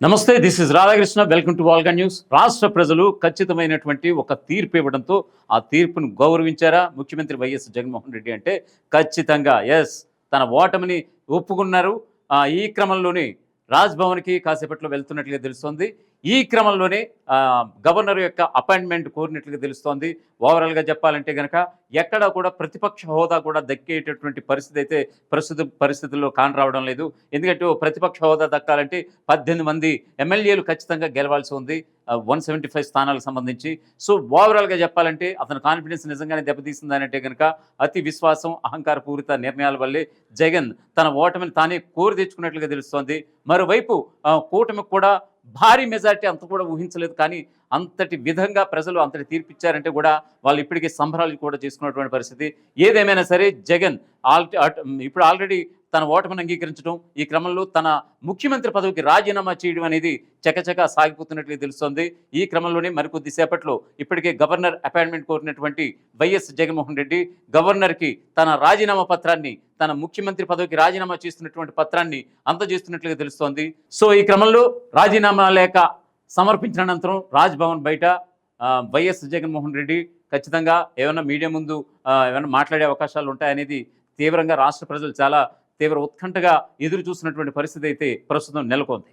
నమస్తే this is Radhakrishna. Welcome to Volga news రాష్ట్ర ప్రజలు ఖచ్చితమైనటువంటి ఒక తీర్పు ఇవ్వడంతో ఆ తీర్పును గౌరవించారా? ముఖ్యమంత్రి వైఎస్ జగన్మోహన్ రెడ్డి అంటే ఖచ్చితంగా ఎస్ తన ఓటమిని ఒప్పుకున్నారు. ఆ, ఈ క్రమంలోనే రాజ్భవన్కి కాసేపట్లో వెళ్తున్నట్లుగా తెలుస్తోంది. ఈ క్రమంలోనే గవర్నర్ యొక్క అపాయింట్మెంట్ కోరినట్లుగా తెలుస్తోంది. ఓవరాల్గా చెప్పాలంటే కనుక ఎక్కడ కూడా ప్రతిపక్ష హోదా కూడా దక్కేటటువంటి పరిస్థితి అయితే ప్రస్తుత పరిస్థితుల్లో కానరావడం లేదు. ఎందుకంటే ప్రతిపక్ష హోదా దక్కాలంటే పద్దెనిమిది మంది ఎమ్మెల్యేలు ఖచ్చితంగా గెలవాల్సి ఉంది. వన్ సెవెంటీ ఫైవ్ స్థానాలకు సంబంధించి. సో ఓవరాల్గా చెప్పాలంటే అతని కాన్ఫిడెన్స్ నిజంగానే దెబ్బతీసిందనంటే కనుక అతి విశ్వాసం అహంకారపూరిత నిర్ణయాల వల్లే జగన్ తన ఓటమిని తానే కోరి తెచ్చుకున్నట్లుగా తెలుస్తోంది. మరోవైపు కూటమి కూటమికి కూడా భారీ మెజారిటీ అంత కూడా ఊహించలేదు. కానీ అంతటి విధంగా ప్రజలు అంతటి తీర్పిచ్చారంటే కూడా వాళ్ళు ఇప్పటికీ సంబరాలు కూడా చేసుకున్నటువంటి పరిస్థితి. ఏదేమైనా సరే జగన్ ఆల్ ఇప్పుడు ఆల్రెడీ తన ఓటమిని అంగీకరించడం ఈ క్రమంలో తన ముఖ్యమంత్రి పదవికి రాజీనామా చేయడం అనేది చకచక సాగిపోతున్నట్లు తెలుస్తోంది. ఈ క్రమంలోనే మరికొద్ది సేపట్లో ఇప్పటికే గవర్నర్ అపాయింట్మెంట్ కోరినటువంటి వైఎస్ జగన్మోహన్ రెడ్డి గవర్నర్కి తన రాజీనామా పత్రాన్ని తన ముఖ్యమంత్రి పదవికి రాజీనామా చేస్తున్నటువంటి పత్రాన్ని అందజేస్తున్నట్లుగా తెలుస్తోంది. సో ఈ క్రమంలో రాజీనామా లేఖ సమర్పించిన అనంతరం రాజ్భవన్ బయట వైఎస్ జగన్మోహన్ రెడ్డి ఖచ్చితంగా ఏమైనా మీడియా ముందు ఏమైనా మాట్లాడే అవకాశాలు ఉంటాయనేది తీవ్రంగా రాష్ట్ర ప్రజలు చాలా తీవ్ర ఉత్కంఠగా ఎదురు చూసినటువంటి పరిస్థితి అయితే ప్రస్తుతం నెలకొంది.